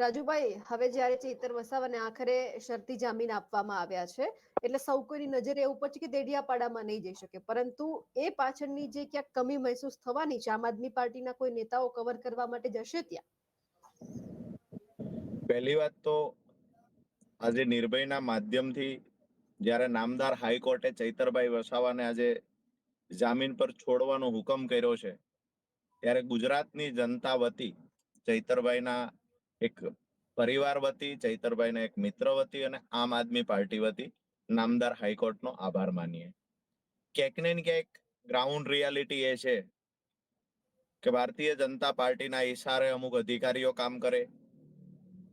રાજુભાઈ, હવે જ્યારે ચેતર વસાવાને આખરે શરતી જામીન આપવામાં આવ્યા છે, એટલે સૌ કોઈની નજરે એવું પછી કે દેડિયાપાડામાં નહીં જઈ શકે. પરંતુ એ પાછળની જે ક્યાંક કમી મહેસૂસ થવાની છે, આમ આદમી પાર્ટીના કોઈ નેતાઓ કવર કરવા માટે જશે ત્યાં? પહેલી વાત તો આજે નિર્ભયના માધ્યમથી જ્યારે નામદાર હાઈકોર્ટે ચૈતરભાઈ વસાવાને આજે જામીન પર છોડવાનો હુકમ કર્યો છે, ત્યારે ગુજરાતની જનતા વતી ચૈતરભાઈના એક પરિવાર વતી, ચૈતરભાઈના એક મિત્ર વતી અને આમ આદમી પાર્ટી વતી નામદાર હાઈકોર્ટનો આભાર માનીએ. ક્યાંક ને ક્યાંક ગ્રાઉન્ડ રિયાલિટી એ છે કે ભારતીય જનતા પાર્ટીના ઈશારે અમુક અધિકારીઓ કામ કરે.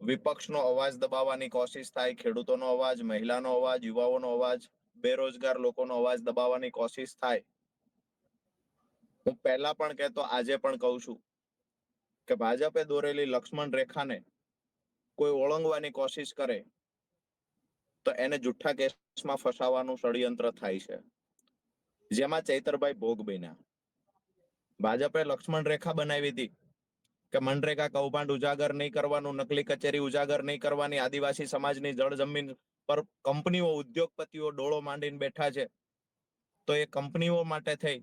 વિપક્ષનો અવાજ દબાવવાની કોશિશ થાય, ખેડૂતોનો અવાજ, મહિલાનો અવાજ, યુવાઓનો અવાજ, બેરોજગાર લોકોનો અવાજ દબાવવાની કોશિશ થાય. હું પહેલા પણ કહેતો, આજે પણ કહું છું કે ભાજપે દોરેલી લક્ષ્મણ રેખાને કોઈ ઓળંગવાની કોશિશ કરે, તો એને જુઠ્ઠા કેસમાં ફસાવાનું ષડયંત્ર થાય છે. જેમાં ચૈતરભાઈ ભોગ બન્યા. ભાજપે લક્ષ્મણ રેખા બનાવી હતી કે મનરેગા કૌભાંડ ઉજાગર નહીં કરવાનું, નકલી કચેરી ઉજાગર નહીં કરવાની, આદિવાસી સમાજની જળ જમીન પર કંપનીઓ, ઉદ્યોગપતિઓ ડોળો માંડીને બેઠા છે. તો એ કંપનીઓ માટે થઈ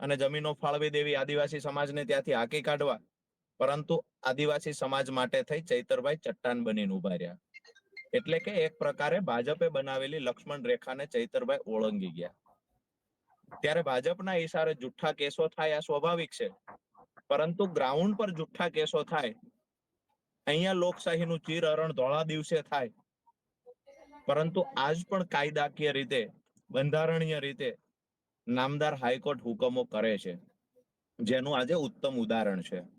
અને જમીનો ફાળવી દેવી, આદિવાસી સમાજને ત્યાંથી હાકી કાઢવા પરંતુ આદિવાસી સમાજ માટે થઈ ચૈતરભાઈ ચટ્ટાન બનીને ઊભા રહ્યા. એટલે કે એક પ્રકારે ભાજપે બનાવેલી લક્ષ્મણ રેખાને ચૈતરભાઈ ઓળંગી ગયા. ત્યારે ભાજપના ઈશારે જુઠ્ઠા કેસો થાય, આ સ્વાભાવિક છે. પરંતુ ગ્રાઉન્ડ પર જુઠ્ઠા કેસો થાય, અહીંયા લોકશાહીનું ચીર અરણ ધોળા દિવસે થાય. પરંતુ આજ પણ કાયદાકીય રીતે, બંધારણીય રીતે નામદાર હાઈકોર્ટ હુકમો કરે છે, જેનું આજે ઉત્તમ ઉદાહરણ છે.